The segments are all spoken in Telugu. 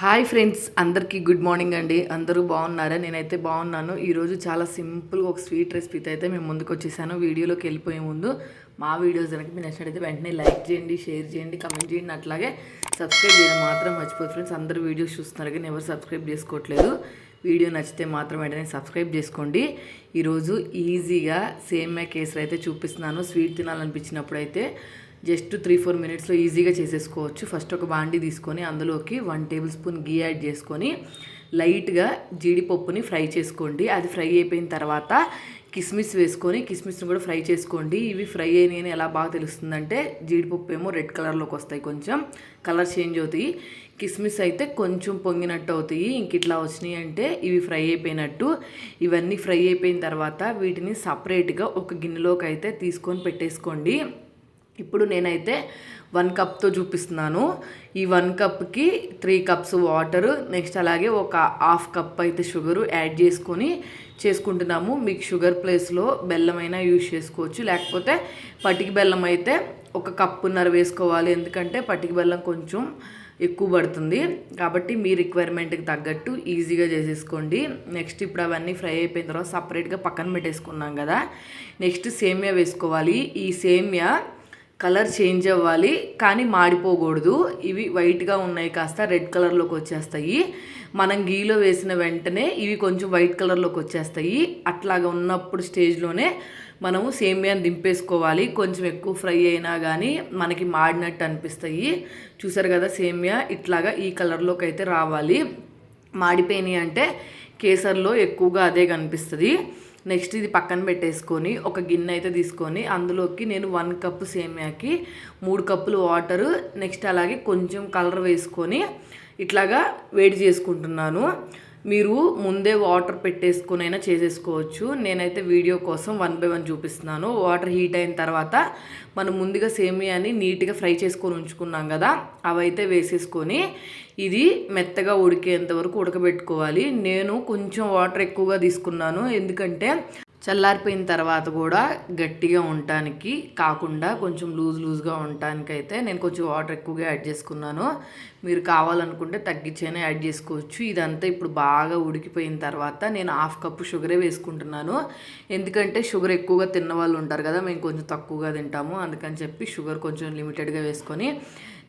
హాయ్ ఫ్రెండ్స్ అందరికీ గుడ్ మార్నింగ్ అండి. అందరూ బాగున్నారా? నేనైతే బాగున్నాను. ఈరోజు చాలా సింపుల్గా ఒక స్వీట్ రెసిపీతో అయితే మేము ముందుకు వచ్చేసాను. వీడియోలోకి వెళ్ళిపోయే ముందు మా వీడియోస్ కనుక మీరు నచ్చినట్టయితే వెంటనే లైక్ చేయండి షేర్ చేయండి కమెంట్ చేయండి. అట్లాగే సబ్స్క్రైబ్ చేయడం మాత్రం మర్చిపోదు ఫ్రెండ్స్. అందరూ వీడియోస్ చూస్తున్నారు కానీ ఎవరు సబ్స్క్రైబ్ చేసుకోవట్లేదు. వీడియో నచ్చితే మాత్రం వెంటనే సబ్స్క్రైబ్ చేసుకోండి. ఈరోజు ఈజీగా సేమ్యా కేసరి అయితే చూపిస్తున్నాను. స్వీట్ తినాలనిపించినప్పుడు అయితే జస్ట్ త్రీ ఫోర్ మినిట్స్లో ఈజీగా చేసేసుకోవచ్చు. ఫస్ట్ ఒక బాండి తీసుకొని అందులోకి one tablespoon ghee add చేసుకొని లైట్గా జీడిపప్పుని ఫ్రై చేసుకోండి. అది ఫ్రై అయిపోయిన తర్వాత కిస్మిస్ వేసుకొని కిస్మిస్ని కూడా ఫ్రై చేసుకోండి. ఇవి ఫ్రై అయినాయని ఎలా బాగా తెలుస్తుందంటే జీడిపప్పు ఏమో రెడ్ కలర్లోకి వస్తాయి కొంచెం కలర్ చేంజ్ అవుతాయి. కిస్మిస్ అయితే కొంచెం పొంగినట్టు అవుతాయి. ఇంక ఇట్లా వచ్చినాయి అంటే ఇవి ఫ్రై అయిపోయినట్టు. ఇవన్నీ ఫ్రై అయిపోయిన తర్వాత వీటిని సపరేట్గా ఒక గిన్నెలోకి అయితే తీసుకొని పెట్టేసుకోండి. ఇప్పుడు నేనైతే వన్ కప్తో చూపిస్తున్నాను. ఈ వన్ కప్కి త్రీ కప్స్ వాటర్ నెక్స్ట్ అలాగే ఒక హాఫ్ కప్ అయితే షుగరు యాడ్ చేసుకొని చేసుకుంటున్నాము. మీకు షుగర్ ప్లేస్లో బెల్లం అయినా యూజ్ చేసుకోవచ్చు. లేకపోతే పటికి బెల్లం అయితే ఒక కప్పున్నర వేసుకోవాలి. ఎందుకంటే పటికి బెల్లం కొంచెం ఎక్కువ పడుతుంది. కాబట్టి మీ రిక్వైర్మెంట్కి తగ్గట్టు ఈజీగా చేసేసుకోండి. నెక్స్ట్ ఇప్పుడు అవన్నీ ఫ్రై అయిపోయిన తర్వాత సపరేట్గా పక్కన పెట్టేసుకున్నాం కదా. నెక్స్ట్ సేమియా వేసుకోవాలి. ఈ సేమియా కలర్ చేంజ్ అవ్వాలి కానీ మాడిపోకూడదు. ఇవి వైట్గా ఉన్నాయి కాస్త రెడ్ కలర్లోకి వచ్చేస్తాయి. మనం గీలో వేసిన వెంటనే ఇవి కొంచెం వైట్ కలర్లోకి వచ్చేస్తాయి. అట్లాగా ఉన్నప్పుడు స్టేజ్లోనే మనము సేమియాని దింపేసుకోవాలి. కొంచెం ఎక్కువ ఫ్రై అయినా కానీ మనకి మాడినట్టు అనిపిస్తాయి. చూసారు కదా సేమియా? ఇట్లాగా ఈ కలర్లోకి అయితే రావాలి. మాడిపోయినాయి అంటే కేసర్లో ఎక్కువగా అదే కనిపిస్తుంది. నెక్స్ట్ ఇది పక్కన పెట్టేసుకొని ఒక గిన్నె అయితే తీసుకొని అందులోకి నేను వన్ కప్ సేమియాకి మూడు కప్పులు వాటరు నెక్స్ట్ అలాగే కొంచెం కలర్ వేసుకొని ఇట్లాగా వేడి చేసుకుంటున్నాను. మీరు ముందే వాటర్ పెట్టేసుకుని అయినా చేసేసుకోవచ్చు. నేనైతే వీడియో కోసం వన్ బై వన్ చూపిస్తున్నాను. వాటర్ హీట్ అయిన తర్వాత మనం ముందుగా సేమియాని నీట్గా ఫ్రై చేసుకొని ఉంచుకున్నాం కదా అవైతే వేసేసుకొని ఇది మెత్తగా ఉడికేంత వరకు ఉడకబెట్టుకోవాలి. నేను కొంచెం వాటర్ ఎక్కువగా తీసుకున్నాను. ఎందుకంటే చల్లారిపోయిన తర్వాత కూడా గట్టిగా ఉండటానికి కాకుండా కొంచెం లూజ్ లూజ్గా ఉండటానికి అయితే నేను కొంచెం వాటర్ ఎక్కువగా యాడ్ చేసుకున్నాను. మీరు కావాలనుకుంటే తగ్గించైనా యాడ్ చేసుకోవచ్చు. ఇదంతా ఇప్పుడు బాగా ఉడికిపోయిన తర్వాత నేను హాఫ్ కప్పు షుగరే వేసుకుంటున్నాను. ఎందుకంటే షుగర్ ఎక్కువగా తిన్న వాళ్ళు ఉంటారు కదా మేము కొంచెం తక్కువగా తింటాము. అందుకని చెప్పి షుగర్ కొంచెం లిమిటెడ్గా వేసుకొని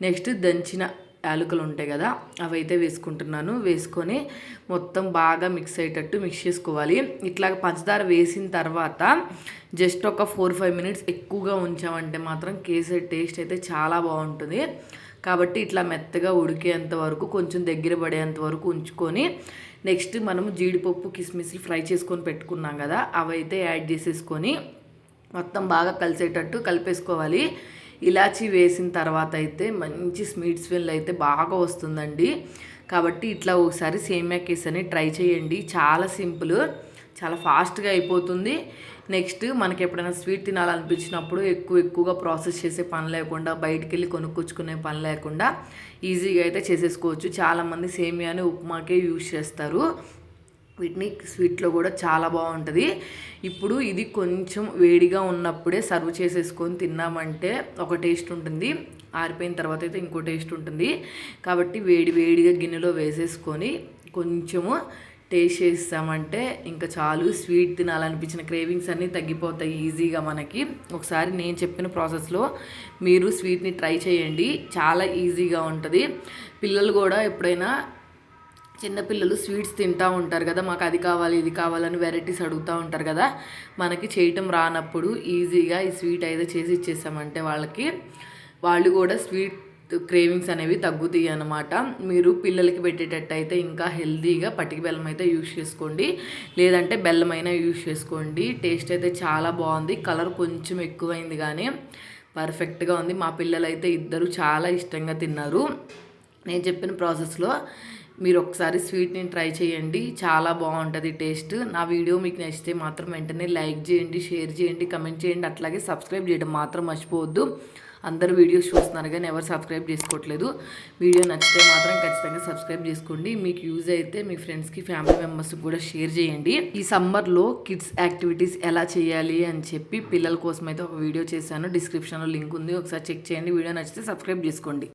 నెక్స్ట్ దంచిన యాలకులు ఉంటాయి కదా అవి అయితే వేసుకుంటున్నాను. వేసుకొని మొత్తం బాగా మిక్స్ అయ్యేటట్టు మిక్స్ చేసుకోవాలి. ఇట్లా పంచదార వేసిన తర్వాత జస్ట్ ఒక ఫోర్ ఫైవ్ మినిట్స్ ఎక్కువగా ఉంచామంటే మాత్రం కేసరి టేస్ట్ అయితే చాలా బాగుంటుంది. కాబట్టి ఇట్లా మెత్తగా ఉడికేంత వరకు కొంచెం దగ్గర పడేంత వరకు ఉంచుకొని నెక్స్ట్ మనము జీడిపప్పు కిస్మిస్లు ఫ్రై చేసుకొని పెట్టుకున్నాం కదా అవైతే యాడ్ చేసేసుకొని మొత్తం బాగా కలిసేటట్టు కలిపేసుకోవాలి. ఇలాచీ వేసిన తర్వాత అయితే మంచి స్వీట్ స్మెల్ అయితే బాగా వస్తుందండి. కాబట్టి ఇట్లా ఒకసారి సేమియా కేస్ అని ట్రై చేయండి. చాలా సింపుల్ చాలా ఫాస్ట్గా అయిపోతుంది. నెక్స్ట్ మనకి ఎప్పుడైనా స్వీట్ తినాలనిపించినప్పుడు ఎక్కువ ఎక్కువగా ప్రాసెస్ చేసే పని లేకుండా బయటికి వెళ్ళి కొనుక్కొచ్చుకునే పని లేకుండా ఈజీగా అయితే చేసేసుకోవచ్చు. చాలామంది సేమియాని ఉప్మాకే యూజ్ చేస్తారు. వీటిని స్వీట్లో కూడా చాలా బాగుంటుంది. ఇప్పుడు ఇది కొంచెం వేడిగా ఉన్నప్పుడే సర్వ్ చేసేసుకొని తిన్నామంటే ఒక టేస్ట్ ఉంటుంది. ఆరిపోయిన తర్వాత అయితే ఇంకో టేస్ట్ ఉంటుంది. కాబట్టి వేడి వేడిగా గిన్నెలో వేసేసుకొని కొంచెము టేస్ట్ చేస్తామంటే ఇంకా చాలు. స్వీట్ తినాలనిపించిన క్రేవింగ్స్ అన్నీ తగ్గిపోతాయి ఈజీగా మనకి. ఒకసారి నేను చెప్పిన ప్రాసెస్లో మీరు స్వీట్ని ట్రై చేయండి. చాలా ఈజీగా ఉంటుంది. పిల్లలు కూడా ఎప్పుడైనా చిన్నపిల్లలు స్వీట్స్ తింటూ ఉంటారు కదా మాకు అది కావాలి ఇది కావాలని వెరైటీస్ అడుగుతూ ఉంటారు కదా మనకి చేయటం రానప్పుడు ఈజీగా ఈ స్వీట్ అయితే చేసి ఇచ్చేసామంటే వాళ్ళకి. వాళ్ళు కూడా స్వీట్ క్రేవింగ్స్ అనేవి తగ్గుతాయి అన్నమాట. మీరు పిల్లలకి పెట్టేటట్టు అయితే ఇంకా హెల్తీగా పటికి బెల్లం అయితే యూజ్ చేసుకోండి. లేదంటే బెల్లం అయినా యూజ్ చేసుకోండి. టేస్ట్ అయితే చాలా బాగుంది. కలర్ కొంచెం ఎక్కువైంది కానీ పర్ఫెక్ట్గా ఉంది. మా పిల్లలైతే ఇద్దరు చాలా ఇష్టంగా తిన్నారు. నేను చెప్పిన ప్రాసెస్లో మీరు ఒకసారి స్వీట్ని ట్రై చేయండి. చాలా బాగుంటుంది టేస్ట్. నా వీడియో మీకు నచ్చితే మాత్రం వెంటనే లైక్ చేయండి షేర్ చేయండి కమెంట్ చేయండి. అట్లాగే సబ్స్క్రైబ్ చేయడం మాత్రం మర్చిపోవద్దు. అందరు వీడియోస్ చూస్తున్నారు కానీ ఎవరు సబ్స్క్రైబ్ చేసుకోవట్లేదు. వీడియో నచ్చితే మాత్రం ఖచ్చితంగా సబ్స్క్రైబ్ చేసుకోండి. మీకు యూజ్ అయితే మీ ఫ్రెండ్స్కి ఫ్యామిలీ మెంబర్స్కి కూడా షేర్ చేయండి. ఈ సమ్మర్లో కిడ్స్ యాక్టివిటీస్ ఎలా చేయాలి అని చెప్పి పిల్లల కోసం అయితే ఒక వీడియో చేశాను. డిస్క్రిప్షన్లో లింక్ ఉంది. ఒకసారి చెక్ చేయండి. వీడియో నచ్చితే సబ్స్క్రైబ్ చేసుకోండి.